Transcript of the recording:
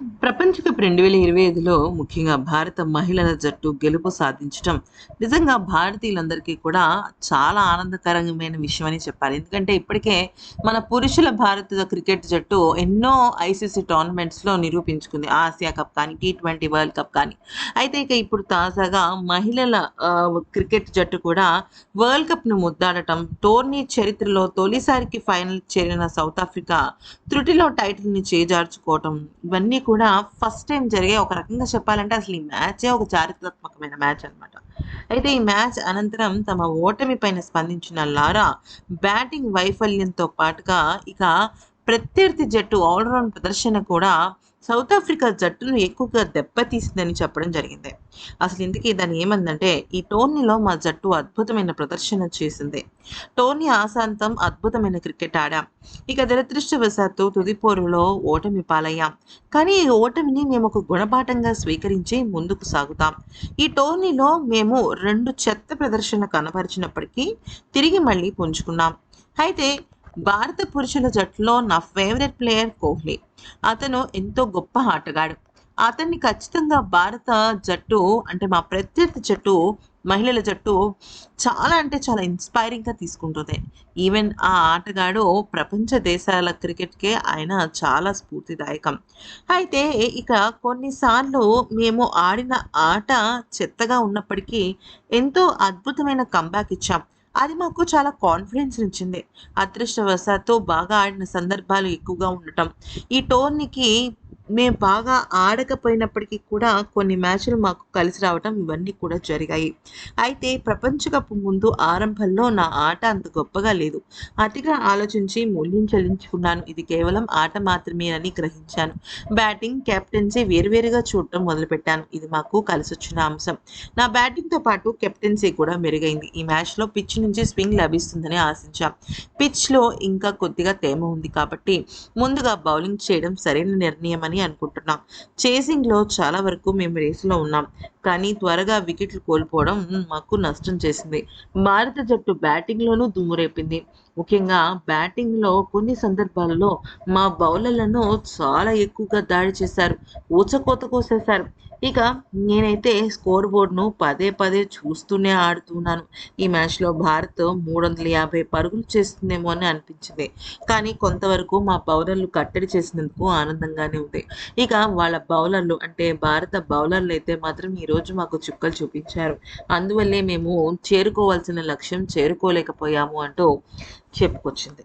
ప్రపంచ కప్ రెండు వేల ఇరవై ఐదులో ముఖ్యంగా భారత మహిళల జట్టు గెలుపు సాధించడం నిజంగా భారతీయులందరికీ కూడా చాలా ఆనందకరమైన విషయం అని చెప్పాలి. ఎందుకంటే ఇప్పటికే మన పురుషుల భారత క్రికెట్ జట్టు ఎన్నో ఐసీసీ టోర్నమెంట్స్లో నిరూపించుకుంది. ఆసియా కప్ కానీ టీ ట్వంటీ వరల్డ్ కప్ కానీ. అయితే ఇక ఇప్పుడు తాజాగా మహిళల క్రికెట్ జట్టు కూడా వరల్డ్ కప్ను ముద్దాడటం టోర్నీ చరిత్రలో తొలిసారికి ఫైనల్ చేరిన సౌత్ ఆఫ్రికా త్రుటిలో టైటిల్ని చేజార్చుకోవటం ఇవన్నీ కూడా ఫస్ట్ టైం జరిగే ఒక రకంగా చెప్పాలంటే అసలు ఈ మ్యాచే ఒక చారిత్రాత్మకమైన మ్యాచ్ అన్నమాట. అయితే ఈ మ్యాచ్ అనంతరం తమ ఓటమి పైన స్పందించిన లారా బ్యాటింగ్ వైఫల్యంతో పాటుగా ఇక ప్రత్యర్థి జట్టు ఆల్రౌండ్ ప్రదర్శన కూడా సౌత్ ఆఫ్రికా జట్టును ఎక్కువగా దెబ్బతీసిందని చెప్పడం జరిగింది. అసలు ఇందుకే దాని ఏమందంటే ఈ టోర్నీలో మా జట్టు అద్భుతమైన ప్రదర్శన చేసింది. టోర్నీ ఆశాంతం అద్భుతమైన క్రికెట్ ఆడాం. ఇక దురదృష్టవశాత్తు తుది పోరులో ఓటమి పాలయ్యాం. కానీ ఈ ఓటమిని మేము ఒక గుణపాఠంగా స్వీకరించి ముందుకు సాగుతాం. ఈ టోర్నీలో మేము రెండు చెత్త ప్రదర్శన కనపరిచినప్పటికీ తిరిగి మళ్ళీ పుంజుకున్నాం. అయితే భారత పురుషుల జట్టులో నా ఫేవరెట్ ప్లేయర్ కోహ్లీ. అతను ఎంతో గొప్ప ఆటగాడు. అతన్ని ఖచ్చితంగా భారత జట్టు అంటే మా ప్రత్యర్థి జట్టు మహిళల జట్టు చాలా అంటే చాలా ఇన్స్పైరింగ్గా తీసుకుంటుంది. ఈవెన్ ఆ ఆటగాడు ప్రపంచ దేశాల క్రికెట్కే ఆయన చాలా స్ఫూర్తిదాయకం. అయితే ఇక కొన్నిసార్లు మేము ఆడిన ఆట చెత్తగా ఉన్నప్పటికీ ఎంతో అద్భుతమైన కంబ్యాక్ ఇచ్చాం. అది మాకు చాలా కాన్ఫిడెన్స్ ఇచ్చింది అదృష్టవశాత్తు బాగా ఆడిన సందర్భాలు ఎక్కువగా ఉండటం. ఈ టోర్నీకి మేము బాగా ఆడకపోయినప్పటికీ కూడా కొన్ని మ్యాచ్లు మాకు కలిసి రావడం ఇవన్నీ కూడా జరిగాయి. అయితే ప్రపంచ కప్ ముందు ఆరంభంలో నా ఆట అంత గొప్పగా లేదు. అతిగా ఆలోచించి మూల్యం చెల్లించుకున్నాను. ఇది కేవలం ఆట మాత్రమేనని గ్రహించాను. బ్యాటింగ్ కెప్టెన్సీ వేరువేరుగా చూడటం మొదలుపెట్టాను. ఇది మాకు కలిసి వచ్చిన అంశం. నా బ్యాటింగ్తో పాటు కెప్టెన్సీ కూడా మెరుగైంది. ఈ మ్యాచ్లో పిచ్ నుంచి స్వింగ్ లభిస్తుందని ఆశించాం. పిచ్లో ఇంకా కొద్దిగా తేమ ఉంది కాబట్టి ముందుగా బౌలింగ్ చేయడం సరైన నిర్ణయం అని అనుకుంటున్నాం. చేసింగ్లో చాలా వరకు మేము రేసులో ఉన్నాం. కానీ త్వరగా వికెట్లు కోల్పోవడం మాకు నష్టం చేసింది. భారత జట్టు బ్యాటింగ్లోనూ దుమ్మురేపింది ముఖ్యంగా బ్యాటింగ్లో కొన్ని సందర్భాలలో మా బౌలర్లను చాలా ఎక్కువగా దాడి చేశారు. ఊచకోత కోసేశారు. ఇక నేనైతే స్కోర్ బోర్డును పదే పదే చూస్తూనే ఆడుతున్నాను. ఈ మ్యాచ్లో భారత్ మూడు వందల యాభై పరుగులు చేస్తుందేమో అని అనిపించింది. కానీ కొంతవరకు మా బౌలర్లు కట్టడి చేసినందుకు ఆనందంగానే ఉంది. ఇక వాళ్ళ బౌలర్లు అంటే భారత బౌలర్లు అయితే మాత్రం ఈరోజు మాకు చుక్కలు చూపించారు. అందువల్లే మేము చేరుకోవాల్సిన లక్ష్యం చేరుకోలేకపోయాము అంటూ చెప్పుకొచ్చింది.